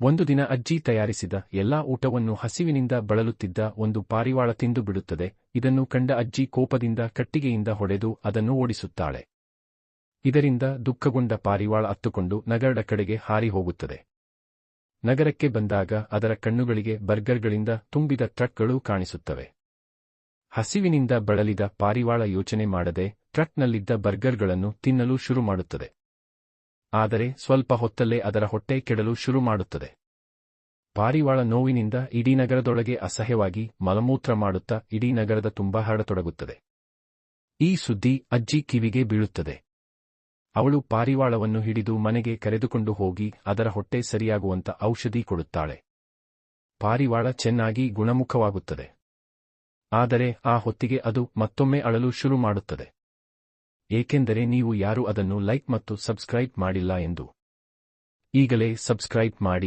ಒಂದು ದಿನ ಅಜ್ಜಿ ತಯಾರಿಸಿದ ಎಲ್ಲಾ ಊಟವನ್ನು ಹಸಿವಿನಿಂದ ಬಳಲುತ್ತಿದ್ದ ಒಂದು ಪಾರಿವಾಳ ತಿಂದು ಬಿಡುತ್ತದೆ. ಇದನ್ನು ಕಂಡ ಅಜ್ಜಿ ಕೋಪದಿಂದ ಕಟ್ಟಿಗೆಯಿಂದ ಹೊಡೆದು ಅದನ್ನು ಓಡಿಸುತ್ತಾಳೆ. ಇದರಿಂದ ದುಃಖಗೊಂಡ ಪಾರಿವಾಳ ಅತ್ತುಕೊಂಡು ನಗರದ ಕಡೆಗೆ ಹಾರಿ ಹೋಗುತ್ತದೆ. ನಗರಕ್ಕೆ ಬಂದಾಗ ಅದರ ಕಣ್ಣುಗಳಿಗೆ ಬರ್ಗರ್ಗಳಿಂದ ತುಂಬಿದ ಟ್ರಕ್ಗಳು ಕಾಣಿಸುತ್ತವೆ. ಹಸಿವಿನಿಂದ ಬಳಲಿದ ಪಾರಿವಾಳ ಯೋಚನೆ ಮಾಡದೆ ಟ್ರಕ್ನಲ್ಲಿದ್ದ ಬರ್ಗರ್ಗಳನ್ನು ತಿನ್ನಲು ಶುರು ಮಾಡುತ್ತದೆ. ಆದರೆ ಸ್ವಲ್ಪ ಹೊತ್ತಲ್ಲೇ ಅದರ ಹೊಟ್ಟೆ ಕೆಡಲು ಶುರು ಮಾಡುತ್ತದೆ. ಪಾರಿವಾಳ ನೋವಿನಿಂದ ಇಡೀ ನಗರದೊಳಗೆ ಅಸಹ್ಯವಾಗಿ ಮಲಮೂತ್ರ ಮಾಡುತ್ತಾ ಇಡೀ ನಗರದ ತುಂಬಾ ಹರಡತೊಡಗುತ್ತದೆ ಈ ಸುದ್ದಿ ಅಜ್ಜಿ ಕಿವಿಗೆ ಬೀಳುತ್ತದೆ. ಅವಳು ಪಾರಿವಾಳವನ್ನು ಹಿಡಿದು ಮನೆಗೆ ಕರೆದುಕೊಂಡು ಹೋಗಿ ಅದರ ಹೊಟ್ಟೆ ಸರಿಯಾಗುವಂತ ಔಷಧಿ ಕೊಡುತ್ತಾಳೆ. ಪಾರಿವಾಳ ಚೆನ್ನಾಗಿ ಗುಣಮುಖವಾಗುತ್ತದೆ. ಆದರೆ ಆ ಹೊತ್ತಿಗೆ ಅದು ಮತ್ತೊಮ್ಮೆ ಅಳಲು ಶುರು ಮಾಡುತ್ತದೆ. ಏಕೆಂದರೆ ನೀವು ಯಾರು ಅದನ್ನು ಲೈಕ್ ಮತ್ತು ಸಬ್ಸ್ಕ್ರೈಬ್ ಮಾಡಿಲ್ಲ ಎಂದು. ಈಗಲೇ ಸಬ್ಸ್ಕ್ರೈಬ್ ಮಾಡಿ.